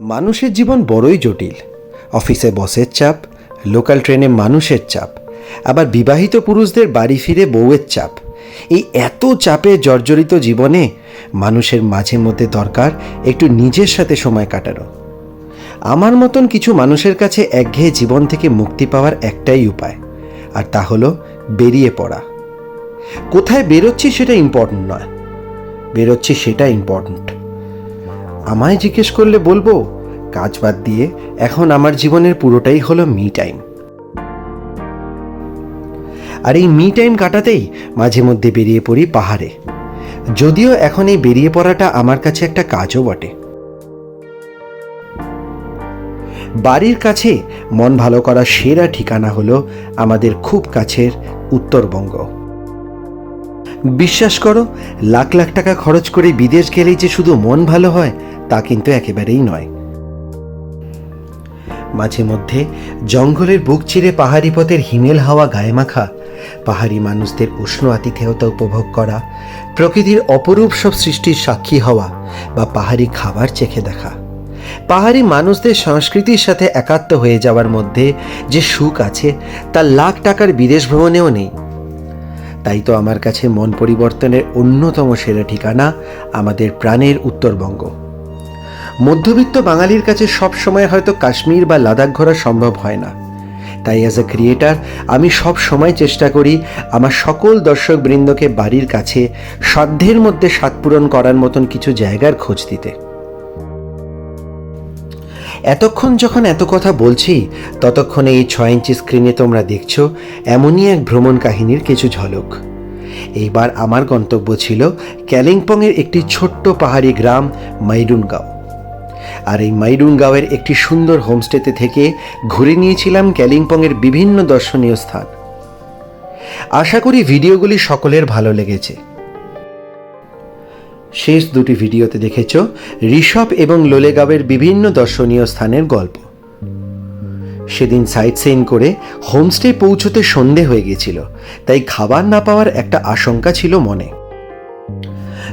মানুষের জীবন বড়ই জটিল। অফিসে বসের চাপ, লোকাল ট্রেনে মানুষের চাপ, আবার বিবাহিত পুরুষদের বাড়ি ফিরে বউয়ের চাপ। এই এত চাপে জর্জরিত জীবনে মানুষের মাঝে মধ্যে দরকার একটু নিজের সাথে সময় কাটানো। আমার মতন কিছু মানুষের কাছে একঘেয়ে জীবন থেকে মুক্তি পাওয়ার একটাই উপায়, আর তা হলো বেরিয়ে পড়া। কোথায় বেরোচ্ছি সেটা ইম্পর্ট্যান্ট নয়। বেরোচ্ছি সেটা ইম্পর্ট্যান্ট আমায় জিজ্ঞেস করলে বলব কাজ বাদ দিয়ে এখন আমার জীবনের পুরোটাই হলো মি টাইম আর এই মি টাইম কাটাতেই মাঝে মধ্যে বেরিয়ে পড়ি পাহাড়ে। যদিও এখন এই বেরিয়ে পড়াটা আমার কাছে একটা কাজও বটে। বাড়ির কাছে মন ভালো করার সেরা ঠিকানা হলো আমাদের খুব কাছের উত্তরবঙ্গ। বিশ্বাস করো, লাখ লাখ টাকা খরচ করে বিদেশ গেলেই যে শুধু মন ভালো হয়, তা কিন্তু একেবারেই নয়। মাঝে মধ্যে জঙ্গলের বুক চিরে পাহাড়ি পথের হিমেল হাওয়া গায়ে মাখা, পাহাড়ি মানুষদের উষ্ণ আতিথেয়তা উপভোগ করা, প্রকৃতির অপরূপ সব সৃষ্টির সাক্ষী হওয়া বা পাহাড়ি খাবার চেখে দেখা। পাহাড়ি মানুষদের সংস্কৃতির সাথে একাত্ম হয়ে যাওয়ার মধ্যে যে সুখ আছে, তা লাখ টাকার বিদেশ ভ্রমণেও নেই। তাই তো আমার কাছে মন পরিবর্তনের অন্যতম সেরা ঠিকানা আমাদের প্রাণের উত্তরবঙ্গ। মধ্যবিত্ত বাঙালির কাছে সব সময় হয়তো কাশ্মীর বা লাদাখ ঘোরা সম্ভব হয় না। তাই অ্যাজ এ ক্রিয়েটার আমি সব সময় চেষ্টা করি আমার সকল দর্শক বৃন্দকে বাড়ির কাছে সাধ্যের মধ্যে স্বাদ পূরণ করার মতন কিছু জায়গার খোঁজ দিতে। এতক্ষণ যখন এত কথা বলছি, ততক্ষণে এই ছয় ইঞ্চি স্ক্রিনে তোমরা দেখছ, এমনই এক ভ্রমণ কাহিনীর কিছু ঝলক। এইবার আমার গন্তব্য ছিল ক্যালিম্পংয়ের একটি ছোট্ট পাহাড়ি গ্রাম, মাইরুনগাঁও। আর এই মাইরুনগাঁওয়ের একটি সুন্দর হোমস্টেতে থেকে ঘুরে নিয়েছিলাম ক্যালিম্পংয়ের বিভিন্ন দর্শনীয় স্থান। আশা করি ভিডিওগুলি সকলের ভালো লেগেছে। শেষ দুটি ভিডিওতে দেখেছ ঋষভ এবং লোলেগাঁওয়ের বিভিন্ন দর্শনীয় স্থানের গল্প। সেদিন সাইট সিন করে হোমস্টে পৌঁছতে সন্ধে হয়ে গেছিল, তাই খাবার না পাওয়ার একটা আশঙ্কা ছিল মনে।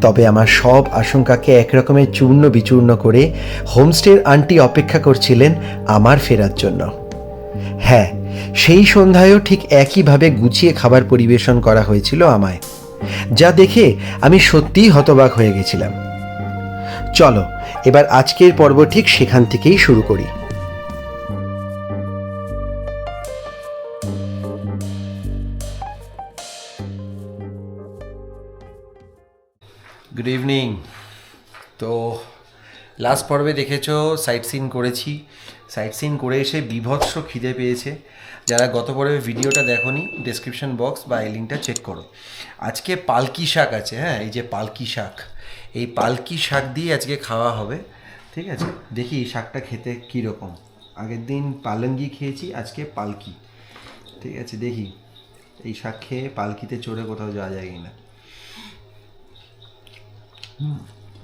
তবে আমার সব আশঙ্কাকে একরকমের চূর্ণ বিচূর্ণ করে হোমস্টের আন্টি অপেক্ষা করছিলেন আমার ফেরার জন্য। হ্যাঁ সেই সন্ধ্যায়ও ঠিক একইভাবে গুছিয়ে খাবার পরিবেশন করা হয়েছিল আমায়, যা দেখে আমি সত্যিই হতবাক হয়ে গেছিলাম। চলো, এবার আজকের পর্ব ঠিক সেখান থেকেই শুরু করি। গুড ইভিনিং তো লাস্ট পর্বে দেখেছ সাইট সিন করেছি। সাইট সিন করে এসে বিভৎস খিদে পেয়েছে। যারা গত পর্বে ভিডিওটা দেখোনি ডেসক্রিপশন বক্স বা এই লিঙ্কটা চেক করো। আজকে পালকি শাক আছে হ্যাঁ এই যে পালকি শাক। এই পালকি শাক দিয়ে আজকে খাওয়া হবে, ঠিক আছে? দেখি শাকটা খেতে কীরকম। আগের দিন পালঙ্গি খেয়েছি, আজকে পালকি। ঠিক আছে, দেখি। এই শাক খেয়ে পালকিতে চড়ে কোথাও যাওয়া যায় কিনা।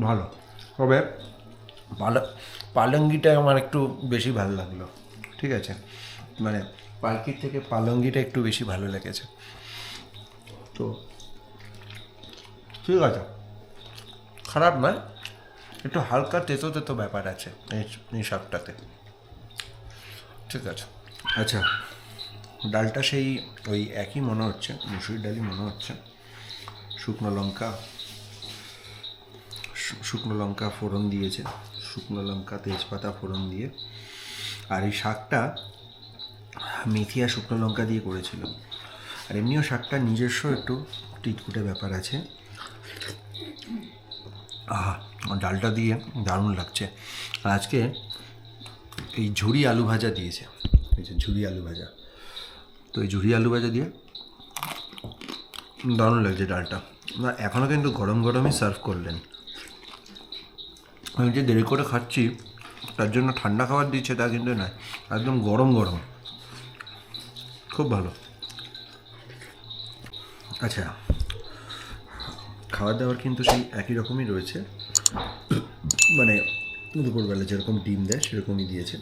ভালো। তবে পাল, পালঙ্গিটা আমার একটু বেশি ভালো লাগল। ঠিক আছে? মানে পালকির থেকে পালঙ্গিটা একটু বেশি ভালো লেগেছে। তো ঠিক আছে। খারাপ নয়। একটু হালকা তেতো তেতো ব্যাপার আছে এই শাকটাতে। ঠিক আছে? আচ্ছা ডালটা সেই ওই একই মনে হচ্ছে, মুসুর ডালই মনে হচ্ছে। শুকনো লঙ্কা শুকনো লঙ্কা ফোড়ন দিয়েছে। শুকনো লঙ্কা, তেজপাতা ফোড়ন দিয়ে। আর এই শাকটা মেথি আর শুকনো লঙ্কা দিয়ে করেছিল আর এমনিও শাকটা নিজস্ব একটু টিটকুটে ব্যাপার আছে। আহা ডালটা দিয়ে দারুণ লাগছে। আর আজকে এই ঝুড়ি আলু ভাজা দিয়েছে। এই যে ঝুড়ি আলু ভাজা। তো এই ঝুড়ি আলু ভাজা দিয়ে দারুণ লাগছে ডালটা। না এখনও কিন্তু গরম গরমই সার্ভ করলেন। আমি যে দেরি করে খাচ্ছি, তার জন্য ঠান্ডা খাবার দিচ্ছে তা কিন্তু নয়, একদম গরম গরম। খুব ভালো। আচ্ছা খাবার দাবার কিন্তু সেই একই রকমই রয়েছে। মানে দুপুরবেলা যেরকম ডিম দেয়, সেরকমই দিয়েছে।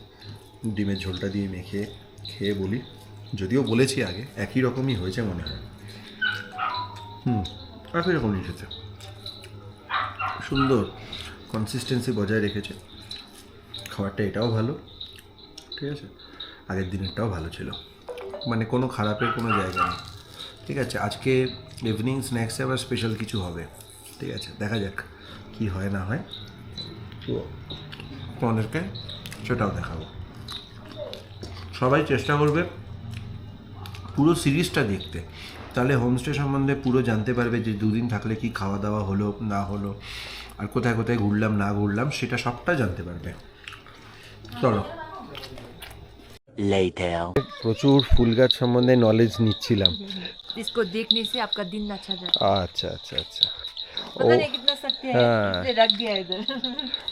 ডিমের ঝোলটা দিয়ে মেখে খেয়ে বলি। যদিও বলেছি আগে, একই রকমই হয়েছে মনে হয়। হুম, একই রকমই খেতে সুন্দর। কনসিস্টেন্সি বজায় রেখেছে। খাবারটা এটাও ভালো, ঠিক আছে? আগের দিনেরটাও ভালো ছিল। মানে কোনো খারাপের কোনো জায়গা নেই। ঠিক আছে? আজকে ইভিনিং স্ন্যাক্সে আবার স্পেশাল কিছু হবে। ঠিক আছে? দেখা যাক কি হয়, না হয়। তো তোমাদেরকে সেটাও দেখাবো। সবাই চেষ্টা করবে পুরো সিরিজটা দেখতে। তাহলে হোমস্টে সম্বন্ধে পুরো জানতে পারবে যে দুদিন থাকলে কি খাওয়া দাওয়া হলো, না হলো। আর কোথায় কোথায় ঘুরলাম না ঘুরলাম সেটা সবটা জানতে পারবে চলো Later. প্রচুর ফুল গাছ সম্বন্ধে নলেজ নিচ্ছিলাম इसको देखने से आपका दिन अच्छा जाता আচ্ছা আচ্ছা আচ্ছা है पता नहीं कितना सत्य है हाँ। इसलिए रख दिया इधर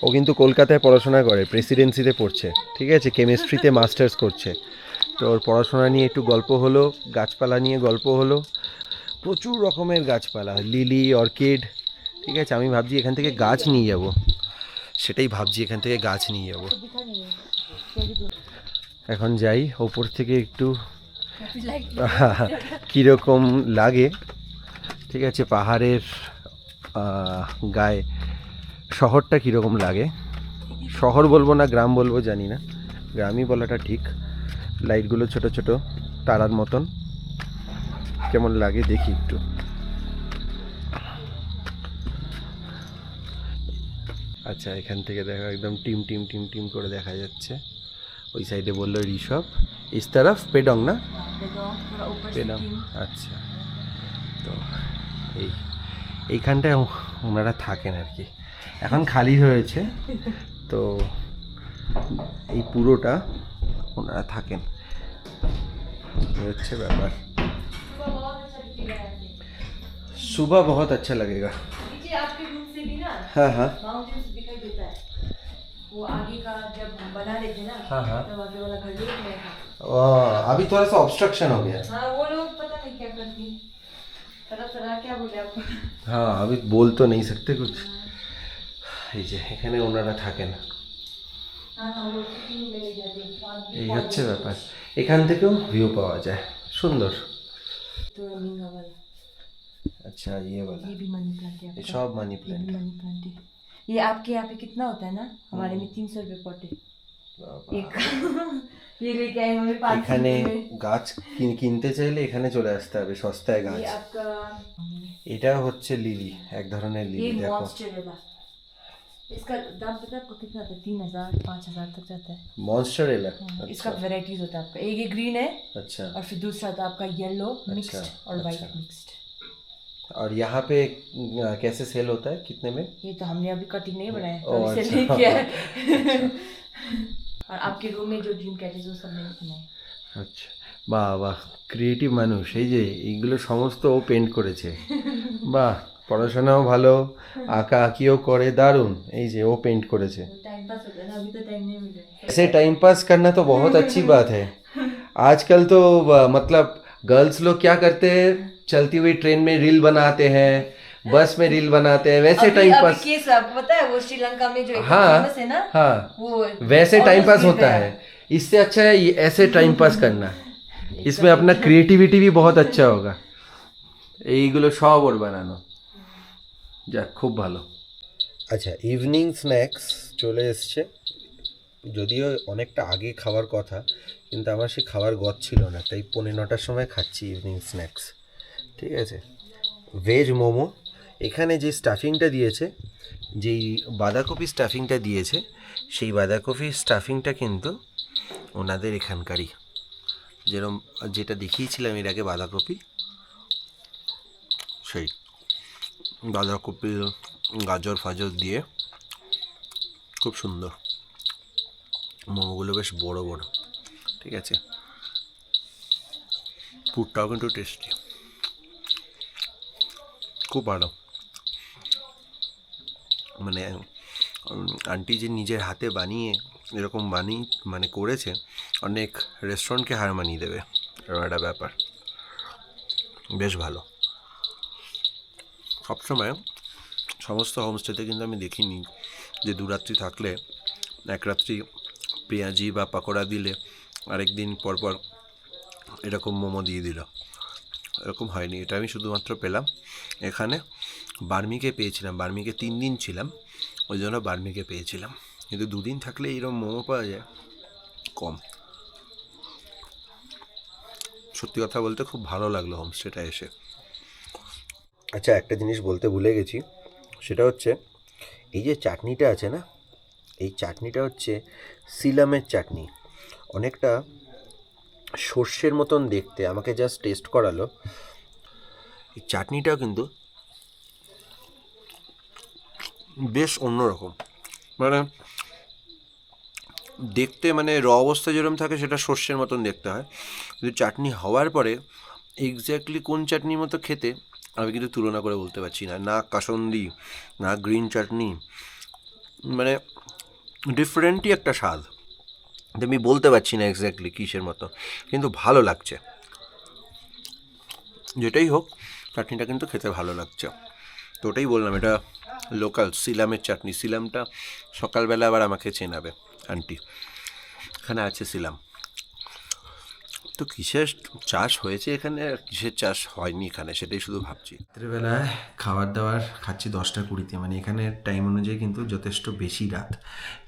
ও কিন্তু কলকাতায় পড়াশোনা করে প্রেসিডেন্সিতে পড়ছে ঠিক আছে কেমিস্ট্রিতে মাস্টার্স করছে তো ওর পড়াশোনা নিয়ে একটু গল্প হলো গাছপালা নিয়ে গল্প হলো প্রচুর রকমের গাছপালা লিলি অর্কিড ঠিক আছে, আমি ভাবছি এখান থেকে গাছ নিয়ে যাব। সেটাই ভাবছি, এখান থেকে গাছ নিয়ে যাব। এখন যাই, ওপর থেকে একটু কীরকম লাগে। ঠিক আছে, পাহাড়ের গায়ে, শহরটা কীরকম লাগে? শহর বলব না, গ্রাম বলব জানি না। গ্রামই বলাটা ঠিক। লাইটগুলো ছোট ছোট, তারার মতন। কেমন লাগে দেখি একটু। আচ্ছা এখান থেকে দেখা একদম টিম টিম টিম টিম করে দেখা যাচ্ছে ওই সাইডে বললো ঋষভ ইস তরফ পেডং না थोड़ा ऊपर से পেলাম तीन আচ্ছা তো এই এইখানটায় ও- ওনারা থাকেন আর কি এখন খালি হয়েছে তো এই পুরোটা ওনারা থাকেন এই হচ্ছে ব্যাপার सुबह बहुत अच्छा लगेगा नीचे आपके रूम से भी ना हाँ हाँ माउंटेन्स दिखाई देता है वो आगे का जब हम बना रहे थे ना हाँ, हाँ। तब आगे वाला घर देख रहे था वाह, अभी थोड़ा सा ऑब्स्ट्रक्शन हो गया हाँ वो लोग पता नहीं क्या करती तरह तरह क्या बोले आपको হ্যাঁ আমি বল তো নেই सकते कुछ এই যে এখানে ওনারা থাকেন हाँ हाँ वो लोग shooting में ले जाते हैं वहाँ भी এই पौधे হচ্ছে ব্যাপার এখান থেকেও ভিউ পাওয়া যায় সুন্দর तो नींगा वाला আচ্ছা ইয়ে বলা ये भी मनी प्लांट है ये आपका। सब मनी ये प्लांट भी मनी प्लांट है ये आपके यहाँ पे कितना होता है ना हमारे में तीन सौ रुपये पॉट है एक ये लेके आए मम्मी पाँच सौ এখানে रुपये में। গাছ কিন- কিনতে চাইলে এখানে চলে আসতে হবে সস্তায় গাছ ये आपका এটা হচ্ছে লিলি এক ধরনের ये লিলি দেখো मॉन्स्टेरेला इसका दाम पता है आपको कितना आता है तीन हजार पाँच हजार तक जाता है मॉन्स्टर एला हाँ, इसका अच्छा वेराइटीज होता है आपका एक ये ग्रीन है अच्छा और फिर दूसरा था आपका येलो मिक्स्ड अच्छा, और वाइट अच्छा। मिक्स्ड और यहाँ पे अ, कैसे सेल होता है कितने में ये तो हमने अभी कटिंग नहीं बनाया ओ, तो इसे अच्छा। नहीं किया है और आपके रूम में जो ड्रीम कैटेज वो सब मैंने बनाए আচ্ছা বাহ বাহ ক্রিয়েটিভ মানুষ এই যে এইগুলো সমস্ত ও পেন্ট করেছে বাহ পড়াশোনাও ভালো আঁকা আঁকিও করে দারুণ এই যে ও পেন্ট করেছে टाइम पास होता है ना अभी तो टाइम नहीं मिल रहा है ऐसे टाइम पास करना तो बहुत अच्छी बात है आजकल तो अ, मतलब गर्ल्स लोग क्या करते हैं चलती हुई ट्रेन में रील बनाते हैं बस में रील बनाते हैं वैसे अभी- टाइम अभी पास केस आपको पता है वो श्रीलंका में जो हाँ। फेमस है ना हाँ वो वैसे टाइम almost पास गिर होता गया। है इससे अच्छा है ये ऐसे टाइम पास करना इसमें अपना क्रिएटिविटी भी बहुत अच्छा होगा এইগুলো সব ওর বানানো যাক খুব ভালো আচ্ছা ইভিনিং স্ন্যাক্স চলে এসছে যদিও অনেকটা আগে খাওয়ার কথা কিন্তু আমার সে খাওয়ার গদ ছিল না তাই পৌনে নটার সময় খাচ্ছি ইভিনিং স্ন্যাক্স ঠিক আছে? ভেজ মোমো, এখানে যে স্টাফিংটা দিয়েছে, যেই বাঁধাকপি স্টাফিংটা দিয়েছে, সেই বাঁধাকপি স্টাফিংটা কিন্তু ওনাদের এখানকারই। যেরকম যেটা দেখিয়েছিলাম এর আগে বাঁধাকপি, সেই বাঁধাকপি, গাজর, ফাজর দিয়ে খুব সুন্দর। মোমোগুলো বেশ বড় বড়, ঠিক আছে? পুরটাও কিন্তু টেস্টি খুব ভালো। মানে আন্টি যে নিজের হাতে বানিয়ে এরকম বানিয়ে মানে করেছে, অনেক রেস্টুরেন্টকে হার মানিয়ে দেবে, এরকম একটা ব্যাপার। বেশ ভালো। সবসময় সমস্ত হোমস্টেতে কিন্তু আমি দেখিনি যে দু রাত্রি থাকলে এক রাত্রি পেঁয়াজি বা পাকোড়া দিলে আরেক দিন পর পর এরকম মোমো দিয়ে দিল। এরকম হয়নি, এটা আমি শুধুমাত্র পেলাম। এখানে বার্মিকে পেয়েছিলাম, বার্মিকে তিন দিন ছিলাম, ওই জন্য বার্মিকে পেয়েছিলাম। কিন্তু দুদিন থাকলে এইরকম মোমো পাওয়া যায়? কম। সত্যি কথা বলতে খুব ভালো লাগল হোমস্টেটা এসে। আচ্ছা একটা জিনিস বলতে ভুলে গেছি, সেটা হচ্ছে এই যে চাটনিটা আছে না, এই চাটনিটা হচ্ছে সিলামের চাটনি। অনেকটা সর্ষের মতন দেখতে, আমাকে জাস্ট টেস্ট করালো। এই চাটনিটাও কিন্তু বেশ অন্যরকম। মানে দেখতে মানে র অবস্থা যেরকম থাকে সেটা সর্ষের মতন দেখতে হয়। কিন্তু চাটনি হওয়ার পরে এক্স্যাক্টলি কোন চাটনির মতো খেতে আমি কিন্তু তুলনা করে বলতে পারছি না। না কাসন্দি, না গ্রিন চাটনি মানে ডিফারেন্টই একটা স্বাদ। আমি বলতে পারছি না এক্স্যাক্টলি কিসের মতো। কিন্তু ভালো লাগছে। যেটাই হোক চাটনিটা কিন্তু খেতে ভালো লাগছে। তো ওটাই বললাম, এটা লোকাল সিলামের চাটনি। সিলামটা সকালবেলা আবার আমাকে চেনাবে, আন্টি। এখানে আছে সিলাম। তো কিসের চাষ হয়েছে এখানে? আর কিসের চাষ হয়নি এখানে? সেটাই শুধু ভাবছি। রাত্রেবেলায় খাবার দাবার খাচ্ছি দশটা কুড়িতে। মানে এখানে টাইম অনুযায়ী কিন্তু যথেষ্ট বেশি রাত।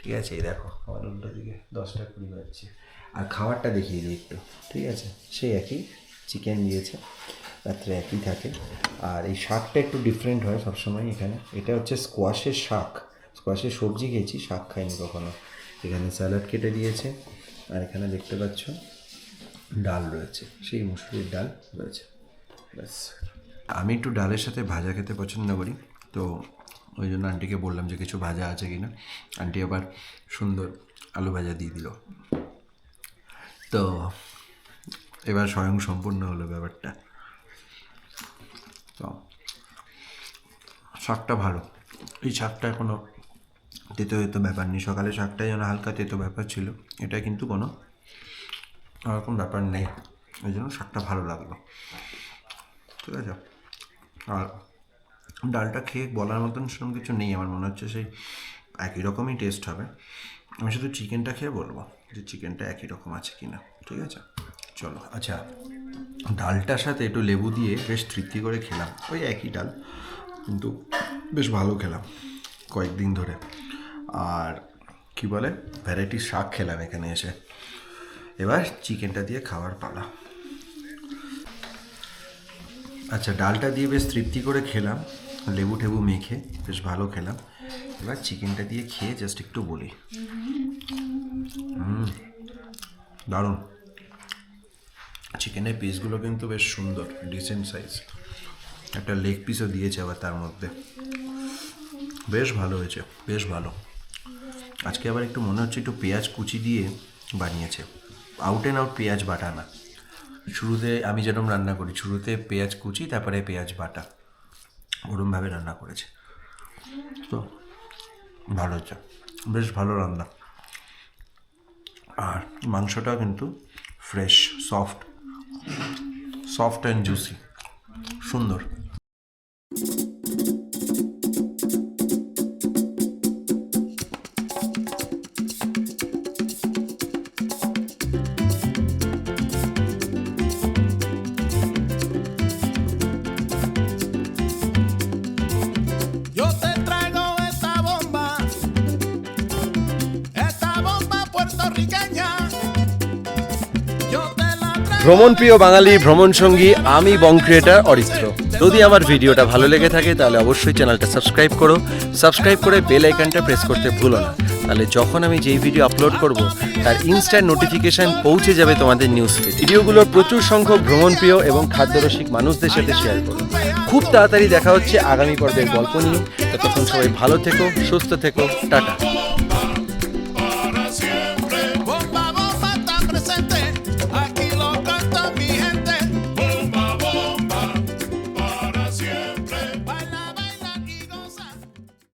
ঠিক আছে, এই দেখো আমার উল্টো দিকে দশটা কুড়ি বাজছে। আর খাবারটা দেখিয়ে দিই একটু। ঠিক আছে, সেই একই। চিকেন দিয়েছে, রাত্রে একই থাকে। আর এই শাকটা একটু ডিফারেন্ট হয় সবসময় এখানে। এটা হচ্ছে স্কোয়াশের শাক। স্কোয়াশের সবজি খেয়েছি, শাক খাইনি কখনো। এখানে স্যালাড কেটে দিয়েছে। আর এখানে দেখতে পাচ্ছ, ডাল রয়েছে। সেই মুসুরির ডাল রয়েছে। ব্যাস। আমি একটু ডালের সাথে ভাজা খেতে পছন্দ করি। তো ওই জন্য আন্টিকে বললাম যে কিছু ভাজা আছে কি না আন্টি আবার সুন্দর আলু ভাজা দিয়ে দিল। তো এবার স্বয়ং সম্পূর্ণ হলো ব্যাপারটা। তো, শাকটা ভালো। এই শাকটা কোনো তেতো তেতো ব্যাপার নেই। সকালে শাকটাই যেন হালকা তেতো ব্যাপার ছিল, এটা কিন্তু কোনো ওরকম ব্যাপার নেই। এই জন্য শাকটা ভালো লাগল। ঠিক আছে? আর ডালটা খেয়ে বলার মতন সেরকম কিছু নেই আমার মনে হচ্ছে, সেই একই রকমই টেস্ট হবে। আমি শুধু চিকেনটা খেয়ে বলব যে চিকেনটা একই রকম আছে কি না ঠিক আছে? চলো আচ্ছা ডালটার সাথে একটু লেবু দিয়ে বেশ তৃপ্তি করে খেলাম। ওই একই ডাল, কিন্তু বেশ ভালো খেলাম কয়েকদিন ধরে। আর কি বলে ভ্যারাইটি শাক খেলাম এখানে এসে। এবার চিকেনটা দিয়ে খাওয়ার পালা। আচ্ছা ডালটা দিয়ে বেশ তৃপ্তি করে খেলাম, লেবু টেবু মেখে বেশ ভালো খেলাম। এবার চিকেনটা দিয়ে খেয়ে জাস্ট একটু বলি। দারুণ। চিকেনের পিসগুলো কিন্তু বেশ সুন্দর ডিসেন্ট সাইজ একটা লেগ পিসও দিয়েছে আবার তার মধ্যে। বেশ ভালো হয়েছে, বেশ ভালো। আজকে আবার একটু মনে হচ্ছে একটু পেঁয়াজ কুচি দিয়ে বানিয়েছে। আউট অ্যান্ড আউট পেঁয়াজ বাটা না। শুরুতে আমি যেরকম রান্না করি, শুরুতে পেঁয়াজ কুচি, তারপরে পেঁয়াজ বাটা। ওরমভাবে রান্না করেছে। তো, ভালো হচ্ছে বেশ ভালো রান্না। আর মাংসটাও কিন্তু fresh soft soft and juicy সুন্দর। La traigo. ভ্রমণ প্রিয় বাঙালি ভ্রমণ সঙ্গী আমি বং ক্রিয়েটার অরিত্র। যদি আমার ভিডিওটা ভালো লেগে থাকে, তাহলে অবশ্যই চ্যানেলটা সাবস্ক্রাইব করো। সাবস্ক্রাইব করে বেল আইকনটা প্রেস করতে ভুলো না। তাহলে যখন আমি যেই ভিডিও আপলোড করব, তার ইনস্ট্যান্ট নোটিফিকেশন পৌঁছে যাবে তোমাদের নিউজ ফিড ভিডিওগুলো প্রচুর সংখ্যক ভ্রমণ প্রিয় এবং খাদ্যরসিক মানুষদের সাথে শেয়ার করো। খুব তাড়াতাড়ি দেখা হচ্ছে আগামী পর্বের গল্প নিয়ে। ততক্ষণ সবাই ভালো থেকো, সুস্থ থেকো, টাটা।